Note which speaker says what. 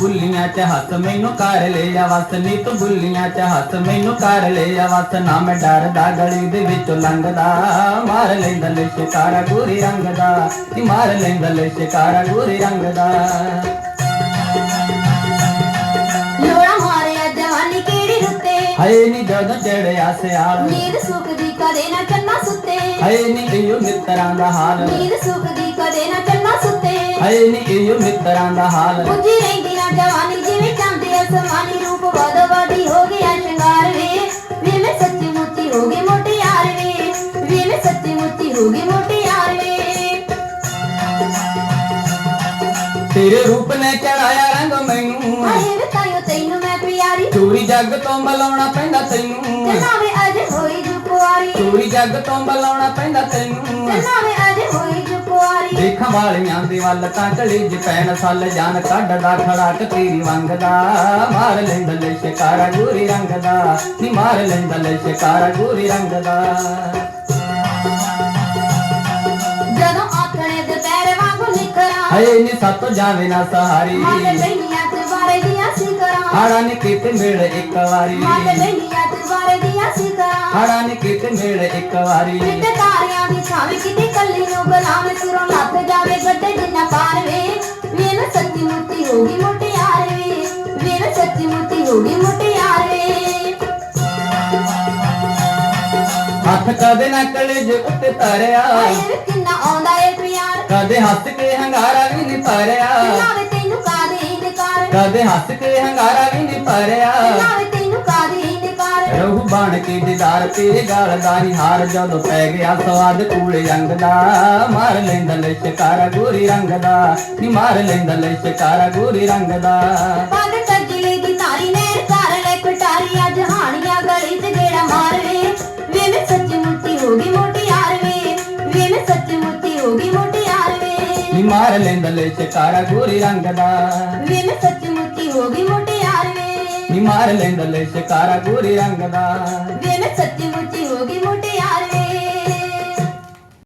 Speaker 1: ਬੁੱਲੀਆਂ ਚ ਹੱਥ ਮੈਨੂੰ ਕਰ ਲਿਆ ਵਸ ਨੀ ਤੂੰ ਬੁੱਲੀਆਂ ਚ ਹੱਥ ਮੈਨੂੰ ਕਰ ਲਿਆ ਵਸ ਨਾ ਮੈਂ ਡਰਦਾ ਗਲੀ ਦੇ ਵਿੱਚੋਂ ਲੰਘਦਾ ਮਾਰ ਲੈਂਦਾ ਲੈ ਸ਼ਿਕਾਰਾ ਗੋਰੀ ਰੰਗ ਦਾ। ਨੀ ਮਾਰ ਲੈਂਦਾ ਲੈ ਸ਼ਿਕਾਰਾ ਗੋਰੀ ਰੰਗ ਦਾ।
Speaker 2: ਲੋੜਾ ਮਾਰਿਆ ਜਵਾਨੀ ਕਿਹੜੀ ਰੁੱਤੇ।
Speaker 1: ਹਾਏ ਨੀ ਜਦੋਂ ਚੜਿਆ ਸਿਆਲ।
Speaker 2: ਨੀਂਦ ਸੁੱਕਦੀ ਕਦੇ ਨਾ ਚੰਨਾ ਸੁੱਤੇ।
Speaker 1: ਹਾਏ ਨੀ ਇਹੋ ਮਿੱਤਰਾਂ ਦਾ ਹਾਲ।
Speaker 2: ਨੀਂਦ ਸੁੱਕਦੀ ਕਦੇ ਨਾ
Speaker 1: ਹਾਏ ਨੀ ਇਹੋ ਮਿੱਤਰਾਂ ਦਾ ਹਾਲ।
Speaker 2: ਪੁੱਜੀ ਰਹਿੰਦੀ ਨਾ ਜਵਾਨੀ ਜਿਵੇਂ ਚਾਂਦੇ ਅਸਮਾਨੀ ਰੂਪ ਵਧ ਵਡੀ ਹੋ ਗਿਆ ਸ਼ਿੰਗਾਰ ਵੇ। ਵੇ ਮੈਂ ਸੱਚੀ ਮੁੱਚੀ ਹੋ ਗਈ ਮੋਟਿਆਰ ਵੇ ਵੇ। ਮੈਂ ਸੱਚੀ ਮੁੱਚੀ ਹੋ ਗਈ ਮੋਟਿਆਰ ਵੇ।
Speaker 1: ਤੇਰੇ ਰੂਪ ਨੇ ਚੜਾਇਆ ਰੰਗ ਮੈਨੂੰ।
Speaker 2: ਹਾਏ ਵੇ ਤਾਈਓ ਤੈਨੂੰ ਮੈਂ ਪਿਆਰੀ।
Speaker 1: ਚੋਰੀ ਜੱਗ ਤੋਂ ਬੁਲਾਉਣਾ ਪੈਂਦਾ ਤੈਨੂੰ।
Speaker 2: ਚਨਾਵੇ ਅਜੇ ਹੋਈ ਜੋ ਕੁਆਰੀ
Speaker 1: ਚੋਰੀ ਜੱਗ ਤੋਂ ਬੁਲਾਉਣਾ ਪੈਂਦਾ ਤੈਨੂੰ।
Speaker 2: ਚਨਾਵੇ ਅਜੇ ਹੋਈ
Speaker 1: ਦੇਖਾਂ ਵਾਲੀਆਂ ਦੇ ਵੱਲ ਤਾਂ ਕਲੇਜ ਪੈਣ ਸੱਲ ਜਾਨ ਕੱਢਦਾ ਖੜਾਕ ਤੇਰੀ ਵੰਗ ਦਾ। ਮਾਰ ਲੈਂਦਾ ਲੈ ਸ਼ਿਕਾਰਾ ਗੋਰੀ ਰੰਗ ਦਾ। ਨੀ ਮਾਰ ਲੈਂਦਾ ਲੈ ਸ਼ਿਕਾਰਾ ਗੋਰੀ ਰੰਗ ਦਾ।
Speaker 2: ਜਦੋਂ ਆਥਣੇ ਦੁਪਹਿਰ ਵਾਂਗੂ ਨਿਕਰਾਂ
Speaker 1: ਹਾਏ ਨੀ ਸੱਤ ਜਾਵੇ ਨਾ ਸਹਾਰੀ।
Speaker 2: ਮਨ ਬੈਨੀਆਂ ਤੇ ਬਾਰੇ ਦੀਆਂ ਸਿਕਰਾਂ
Speaker 1: ਹਾੜਾ ਨੀ ਕਿਤੇ ਮਿਲ ਇੱਕ ਵਾਰੀ।
Speaker 2: ਮਨ ਬੈਨੀਆਂ ਤੇ ਬਾਰੇ ਦੀਆਂ ਸਿਕਰਾਂ
Speaker 1: ਹਾੜਾ ਨੀ ਕਿਤੇ ਮਿਲ ਇੱਕ ਵਾਰੀ।
Speaker 2: ਕਿਤੇ ਤਾਰਿਆਂ ਦੀ ਛਾਵੇਂ ਕਿਤੇ ਕੱਲੀ ਨੂੰ ਗੁਲਾਮ
Speaker 1: ਕਦੇ ਨਾ ਕਲੇਜ ਉੱਤੇ ਧਰਿਆ
Speaker 2: ਹਾਏ ਕਿੰਨਾ ਆਉਂਦਾ ਏ ਪਿਆਰ।
Speaker 1: ਕਦੇ ਹੱਸ ਕੇ ਹੰਗਾਰਾ ਵੀ ਨਹੀਂ ਭਰਿਆ
Speaker 2: ਨਾਵੇ ਤੈਨੂੰ ਕਾਦੇ ਇਨਕਾਰ।
Speaker 1: ਕਦੇ ਹੱਸ ਕੇ ਹੰਗਾਰਾ ਵੀ ਨਹੀਂ ਭਰਿਆ
Speaker 2: ਨਾਵੇ ਤੈਨੂੰ ਕਾਦੇ ਇਨਕਾਰ।
Speaker 1: ਰਹੂ ਬਣ ਕੇ ਦੀਦਾਰ ਤੇਰੇ ਗਾਲ ਦਾ ਹੀ ਹਾਰ। ਜਦੋਂ ਪੈ ਗਿਆ ਸਵਾਦ ਕੂਲੇ ਰੰਗ ਦਾ ਮਾਰ ਲੈਂਦਾ ਲੈ ਸ਼ਿਕਾਰਾ ਗੋਰੀ ਰੰਗ ਦਾ। ਨੀ ਮਾਰ ਲੈਂਦਾ ਲੈ ਸ਼ਿਕਾਰਾ ਗੋਰੀ ਰੰਗ ਦਾ।
Speaker 2: ਪੱਗ
Speaker 1: ਨੀ ਮਾਰ ਲੈਂਦਾ ਲੈ ਸ਼ਿਕਾਰਾ ਗੋਰੀ ਰੰਗ ਦਾ।
Speaker 2: ਵੇ ਮੈਂ ਸੱਚੀ ਮੁੱਤੀ ਹੋ ਗਈ ਮੋਟਿਆਰ ਵੇ
Speaker 1: ਨੀ ਮਾਰ ਲੈਂਦਾ ਲੈ ਸ਼ਿਕਾਰਾ ਗੋਰੀ ਰੰਗ ਦਾ।
Speaker 2: ਵੇ ਮੈਂ ਸੱਚੀ ਮੁੱਚੀ